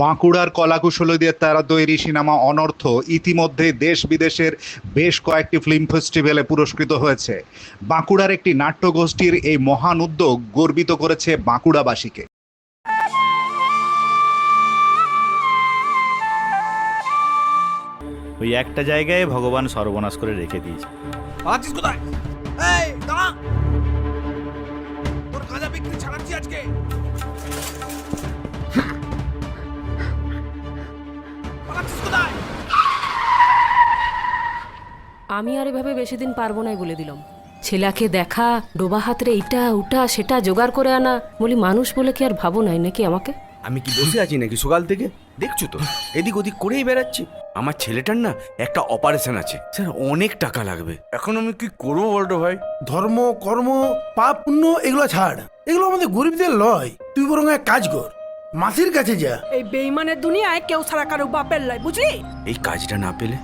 বাঁকুড়ার কলাকুশলীদের তারা তৈরি সিনেমা অনর্থ ইতিমধ্যে দেশ বিদেশের বেশ কয়েকটি ফিল্ম ফেস্টিভ্যালে পুরস্কৃত হয়েছে। বাঁকুড়ার একটি নাট্যগোষ্ঠীর এই মহান উদ্যোগ গর্বিত করেছে বাঁকুড়াবাসীকে। ওই একটা জায়গায় ভগবান সর্বনাশ করে রেখে দিয়েছে। কোথায়? এই দাঁড়া! তোর গাঁজা বিক্রি ছাড়াচ্ছি আজকে। আমি আর এভাবে বেশি দিন পারব নাই বলে দিলাম। ছেলেকে দেখা ডোবা হাতরে এইটা ওটা সেটা জোগাড় করে আনা বলি মানুষ বলে কি আর ভাবো নাই নাকি আমাকে? আমি কি বসে আছি নাকি সকাল থেকে? দেখছ তো এদিক ওদিক করেই বেড়াচ্ছি। আমার ছেলেটার না একটা অপারেশন আছে। স্যার অনেক টাকা লাগবে। এখন আমি কি করব বলতো ভাই? ধর্ম কর্ম পাপ পুণ্য এগুলো ছাড়। এগুলো আমাদের গরিবদের লয়। তুই বরং এক কাজ কর। মাসির কাছে যা। এই বেইমানের দুনিয়ায় কেউ সারা কারও বাপের লাই বুঝলি? এই কাজটা না পেলে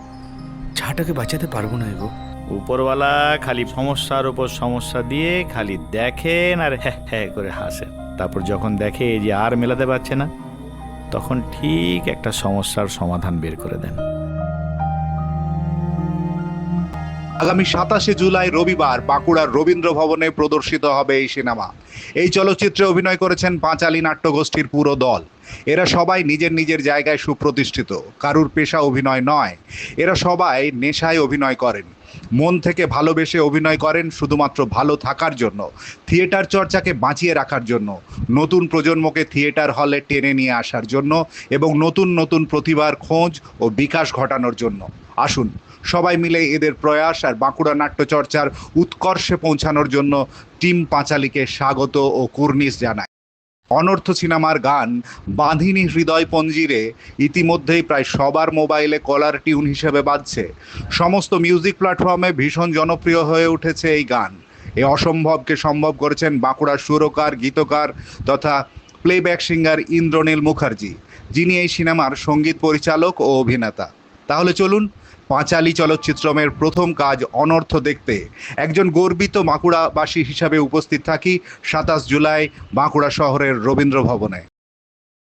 ছাটাকে বাঁচাতে পারব না গো। উপরওয়ালা খালি সমস্যার উপর সমস্যা দিয়ে খালি দেখেন আর হ্যাঁ হ্যাঁ করে হাসেন। তারপর যখন দেখে যে আর মেলাতে পারছে না তখন ঠিক একটা সমস্যার সমাধান বের করে দেন। আগামী সাতাশে জুলাই রবিবার বাঁকুড়ার রবীন্দ্র ভবনে প্রদর্শিত হবে এই সিনেমা। এই চলচ্চিত্রে অভিনয় করেছেন পাঁচালী নাট্যগোষ্ঠীর পুরো দল। এরা সবাই নিজের নিজের জায়গায় সুপ্রতিষ্ঠিত। কারুর পেশা অভিনয় নয়, এরা সবাই নেশায় অভিনয় করেন। মন থেকে ভালোবেসে অভিনয় করেন শুধুমাত্র ভালো থাকার জন্য, থিয়েটার চর্চাকে বাঁচিয়ে রাখার জন্য, নতুন প্রজন্মকে থিয়েটার হলে টেনে নিয়ে আসার জন্য এবং নতুন নতুন প্রতিভার খোঁজ ও বিকাশ ঘটানোর জন্য। আসুন। সবাই মিলে এদের প্রয়াস আর বাঁকুড়া নাট্যচর্চার উৎকর্ষে পৌঁছানোর জন্য টিম পাঁচালীকে স্বাগত ও কুর্নিশ জানায়। অনর্থ সিনেমার গান বাঁধিনী হৃদয় পঞ্জিরে ইতিমধ্যেই প্রায় সবার মোবাইলে কলার টিউন হিসেবে বাজছে। সমস্ত মিউজিক প্ল্যাটফর্মে ভীষণ জনপ্রিয় হয়ে উঠেছে এই গান। এই অসম্ভবকে সম্ভব করেছেন বাঁকুড়ার সুরকার, গীতকার তথা প্লেব্যাক সিঙ্গার ইন্দ্রনীল মুখার্জি, যিনি এই সিনেমার সংগীত পরিচালক ও অভিনেতা। তাহলে চলুন পাঁচালী চলচ্চিত্রমের প্রথম কাজ অনর্থ দেখতে। একজন গর্বিত বাঁকুড়াবাসী হিসাবে উপস্থিত থাকি সাতাশ জুলাই বাঁকুড়া শহরের রবীন্দ্র ভবনে